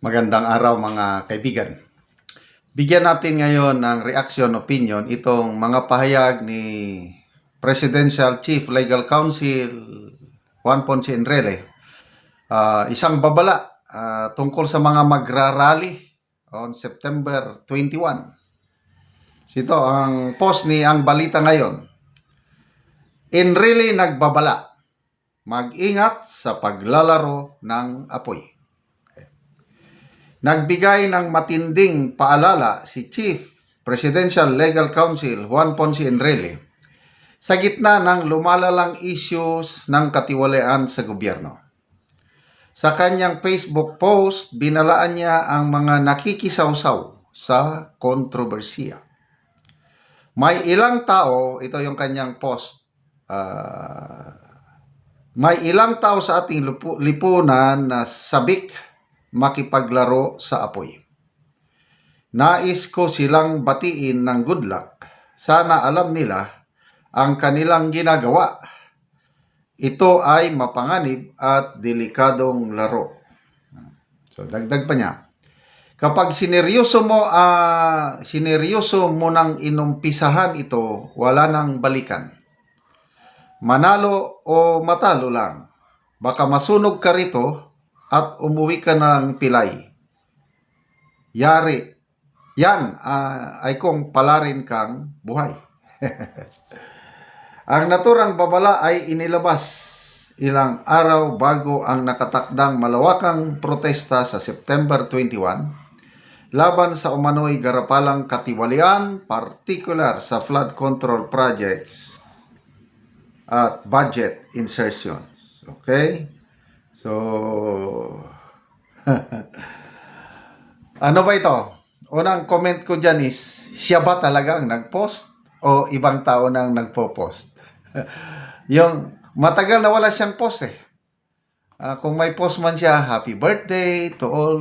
Magandang araw mga kaibigan. Bigyan natin ngayon ng reaction opinion itong mga pahayag ni Presidential Chief Legal Counsel Juan Ponce Enrile. Ah, isang babala ah, tungkol sa mga magrarally on September 21. Ito ang post ni ang balita ngayon. Enrile nagbabala. Mag-ingat sa paglalaro ng apoy. Nagbigay ng matinding paalala si Chief Presidential Legal Counsel Juan Ponce Enrile sa gitna ng lumalalang issues ng katiwalian sa gobyerno. Sa kanyang Facebook post, binalaan niya ang mga nakikisawsaw sa kontrobersiya. May ilang tao, ito yung kanyang post, ah, may ilang tao sa ating lipunan na sabik makipaglaro sa apoy. Nais ko silang batiin ng good luck. Sana alam nila ang kanilang ginagawa. Ito ay mapanganib at delikadong laro. So dagdag pa niya. Kapag sineryoso mo ah sineryoso mo nang inumpisahan ito, wala nang balikan. Manalo o matalo lang. Baka masunog ka rito at umuwi ka ng pilay. Yari. Yan ah, ay kung palarin kang buhay. ang naturang babala ay inilabas ilang araw bago ang nakatakdang malawakang protesta sa September 21 laban sa umano'y garapalang katiwalian, particular sa flood control projects at budget insertions. Okay? So, ano ba ito? Unang comment ko dyan is, siya ba talaga ang nag-post o ibang tao nang nagpo-post? yung matagal na wala siyang post eh. Ah, kung may post man siya, happy birthday to all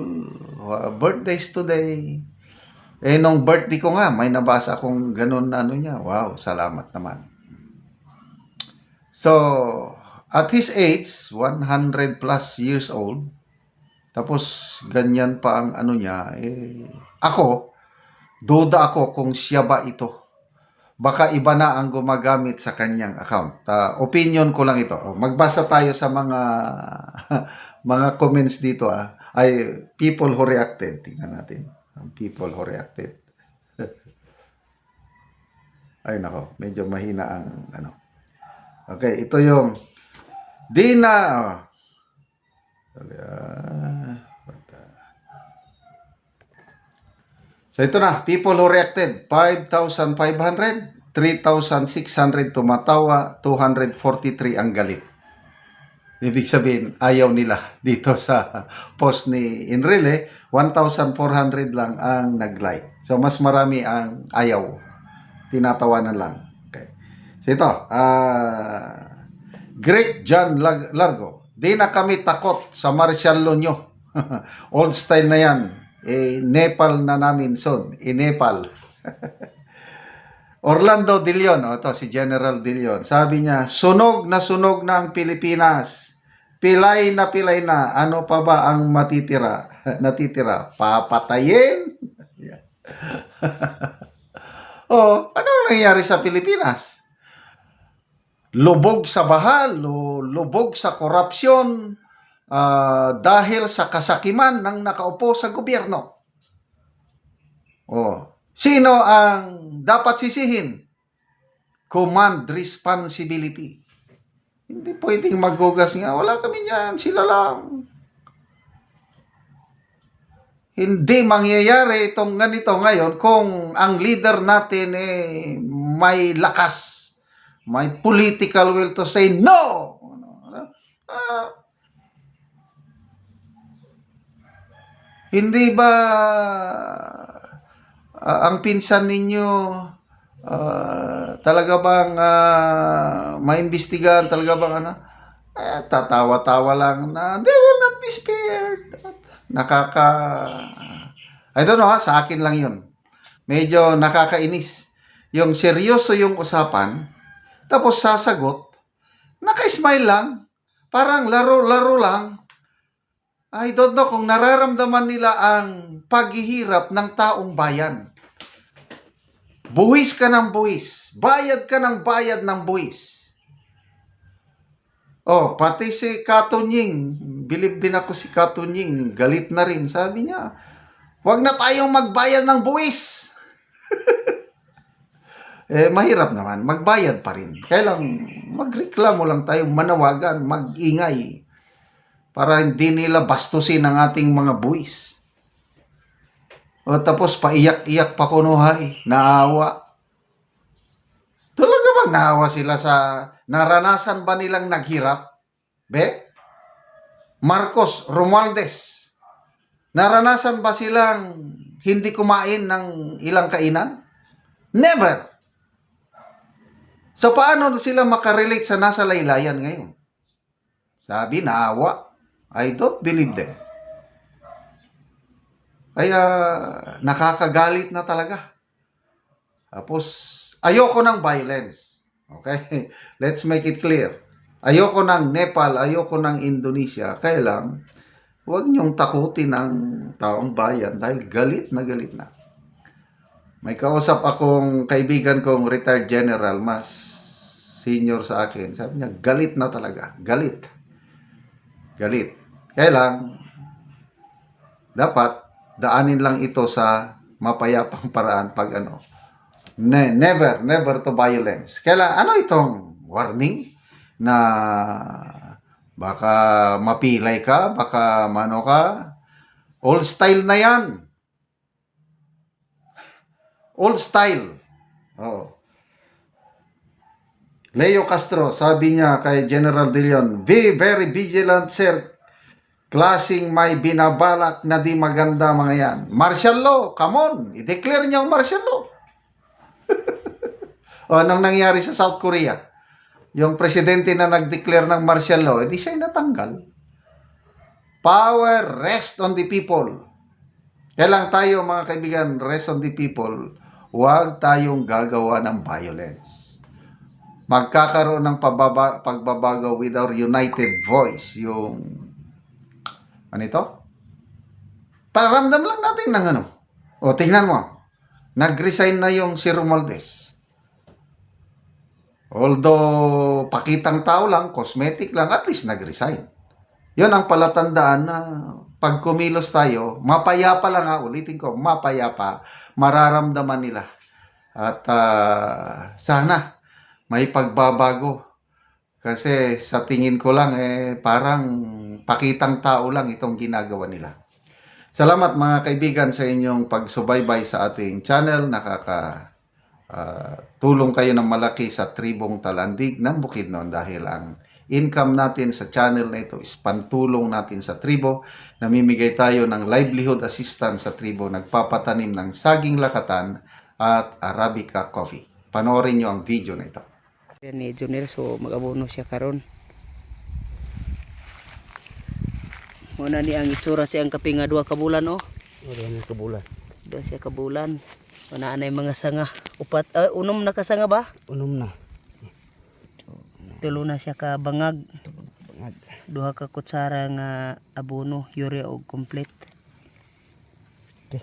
uh, birthdays today. Eh, nung birthday ko nga, may nabasa akong ganun na ano niya. Wow, salamat naman. So, at his age, 100 plus years old, tapos ganyan pa ang ano niya, eh, ako, duda ako kung siya ba ito. Baka iba na ang gumagamit sa kanyang account. Ah, opinion ko lang ito. Magbasa tayo sa mga mga comments dito ah. Ay people who reacted. Tingnan natin. People who reacted. Ay nako, medyo mahina ang ano. Okay, ito yung di na So ito na, people who reacted, 5,500, 3,600 tumatawa, 243 ang galit. Ibig sabihin, ayaw nila dito sa post ni Enrile, 1,400 lang ang nag-like. So mas marami ang ayaw. Tinatawanan lang. Okay. So ito, ah Great John Largo. Di na kami takot sa martial law nyo. Old style na yan. Eh, Nepal na namin son. In Nepal. Orlando De Leon, o ito si General De Leon, sabi niya, sunog na sunog na ang Pilipinas. Pilay na pilay na. Ano pa ba ang matitira? Natitira? Papatayin? Oh, ano ang nangyayari sa Pilipinas? Lubog sa bahal, o lubog sa korupsyon, ah, dahil sa kasakiman ng nakaupo sa gobyerno. Oh, sino ang dapat sisihin? Command responsibility. Hindi pwedeng maghugas nga. Wala kami niyan. Sila lang. Hindi mangyayari itong ganito ngayon kung ang leader natin eh may lakas, may political will to say no. Ah, Hindi ba ah, ang pinsan ninyo ah, talaga bang uh, maimbestigahan talaga bang ano? Eh, tatawa-tawa lang na they will not be spared. Nakaka I don't know sa akin lang 'yun. Medyo nakakainis. Yung seryoso yung usapan, tapos sasagot, naka-smile lang, parang laro-laro lang. I don't know kung nararamdaman nila ang paghihirap ng taong bayan. Buwis ka ng buwis. Bayad ka ng bayad ng buwis. Oh, pati si Katunying, bilib din ako si Katunying, galit na rin. Sabi niya, huwag na tayong magbayad ng buwis. Eh, mahirap naman, magbayad pa rin. Kailang magreklamo lang tayo, manawagan, magingay para hindi nila bastusin ang ating mga buwis. O tapos paiyak-iyak pa kunuhay, naawa. Talaga bang naawa sila sa naranasan ba nilang naghirap? Be? Marcos Romualdez, naranasan ba silang hindi kumain ng ilang kainan? Never! So paano sila makarelate sa nasa laylayan ngayon? Sabi, naawa. I don't believe them. Kaya nakakagalit na talaga. Tapos, ayoko ng violence. Okay? Let's make it clear. Ayoko ng Nepal, ayoko ng Indonesia. Kaya lang, huwag niyong takutin ang taong bayan dahil galit na galit na. May kausap akong kaibigan kong retired general, mas senior sa akin. Sabi niya, galit na talaga. Galit. Galit. Kaya lang, dapat daanin lang ito sa mapayapang paraan pag ano. Ne- never, never to violence. Kaya ano itong warning na baka mapilay ka, baka mano ka. Old style na yan. Old style. Oh. Leo Castro, sabi niya kay General De Leon, Be very vigilant, sir. Klasing may binabalak na di maganda mga yan. Martial law, come on. I-declare niyo ang martial law. o anong nangyari sa South Korea? Yung presidente na nag-declare ng martial law, edi siya natanggal. Power rest on the people. Kailang tayo mga kaibigan, rest on the people, huwag tayong gagawa ng violence magkakaroon ng pababa, pagbabago with our united voice. Yung, ano ito? Paramdam lang natin ng ano. O, tingnan mo. Nag-resign na yung si Romualdez. Although, pakitang tao lang, cosmetic lang, at least nag-resign. Yun ang palatandaan na pag kumilos tayo, mapayapa lang ha, ulitin ko, mapayapa, mararamdaman nila. At ah, sana, may pagbabago. Kasi sa tingin ko lang, eh, parang pakitang tao lang itong ginagawa nila. Salamat mga kaibigan sa inyong pagsubaybay sa ating channel. Nakaka ah, tulong kayo ng malaki sa tribong talandig ng Bukidnon dahil ang income natin sa channel na ito is pantulong natin sa tribo. Namimigay tayo ng livelihood assistance sa tribo. Nagpapatanim ng saging lakatan at Arabica coffee. Panoorin nyo ang video na ito. Yan ni Junior so mag-abono siya karon. Muna ni ang itsura siyang kapinga duha ka bulan oh. Wala na kabulan. Duha siya ka bulan. Wala anay mga sanga. Upat ah, unom na ka sanga ba? Unom na. Tulo na siya ka bangag. Bangag. Duha ka kutsara nga abono, urea og complete. Okay.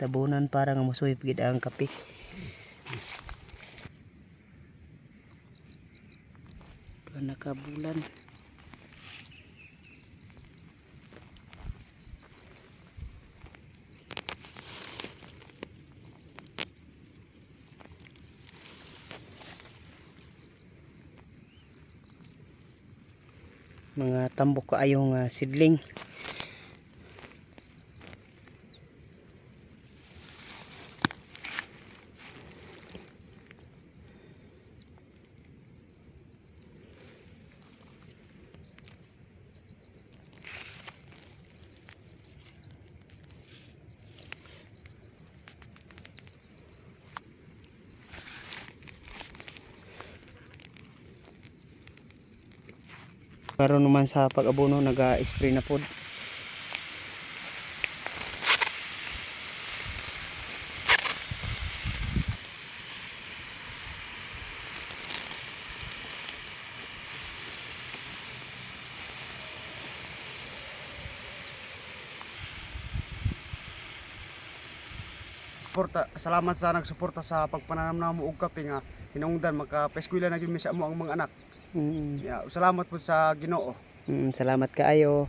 Tabunan para nga musuhip gid ang kape. Duha mga tambok kaayong uh, sidling Karon naman sa pag-abono, nag-spray na po. suporta salamat sa nagsuporta sa pagpananam namo og kape nga hinungdan maka peskwela na gyud mi sa amo ang mga anak Mm, Ya, salamat po sa Ginoo. mm, salamat kaayo.